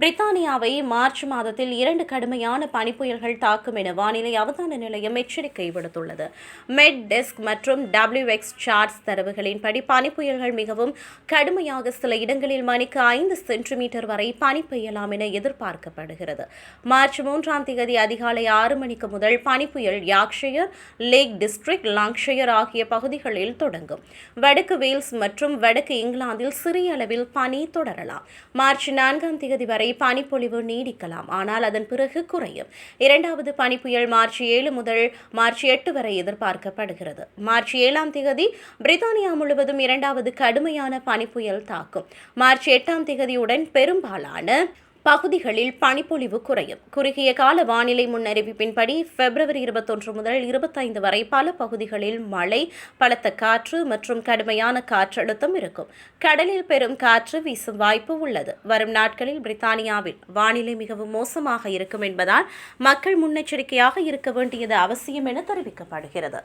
பிரித்தானியாவை March மாதத்தில் இரண்டு கடுமையான பனிப்புயல்கள் தாக்கும் என வானிலை அவதான நிலையம் எச்சரிக்கை விடுத்துள்ளது. மெட் டெஸ்க் மற்றும் டபிள்யூஎக்ஸ் சார்ட்ஸ் தரவுகளின்படி பனிப்புயல்கள் மிகவும் கடுமையாக சில இடங்களில் மணிக்கு ஐந்து சென்டிமீட்டர் வரை பனி பெய்யலாம் என எதிர்பார்க்கப்படுகிறது. மார்ச் மூன்றாம் தேதி அதிகாலை ஆறு மணிக்கு முதல் பனிப்புயல் யாக்ஷயர் லேக் டிஸ்ட்ரிக்ட் லாங்ஷயர் ஆகிய பகுதிகளில் தொடங்கும். வடக்கு வேல்ஸ் மற்றும் வடக்கு இங்கிலாந்தில் சிறிய அளவில் பனி தொடரலாம். மார்ச் நான்காம் தேதி வரை பனிப்பொழிவு நீடிக்கலாம். ஆனால் அதன் பிறகு குறையும். இரண்டாவது பனிப்புயல் மார்ச் ஏழு முதல் மார்ச் எட்டு வரை எதிர்பார்க்கப்படுகிறது. மார்ச் ஏழாம் தேதி பிரித்தானியா முழுவதும் இரண்டாவது கடுமையான பனிப்புயல் தாக்கும். மார்ச் எட்டாம் தேதியுடன் பெரும்பாலான பகுதிகளில் பனிப்பொழிவு குறையும். குறுகிய கால வானிலை முன்னறிவிப்பின்படி பிப்ரவரி இருபத்தொன்று முதல் இருபத்தைந்து வரை பல பகுதிகளில் மழை பலத்த காற்று மற்றும் கடுமையான காற்றழுத்தம் இருக்கும். கடலில் பெரும் காற்று வீசும் வாய்ப்பு உள்ளது. வரும் நாட்களில் பிரித்தானியாவில் வானிலை மிகவும் மோசமாக இருக்கும் என்பதால் மக்கள் முன்னெச்சரிக்கையாக இருக்க வேண்டியது அவசியம் என தெரிவிக்கப்படுகிறது.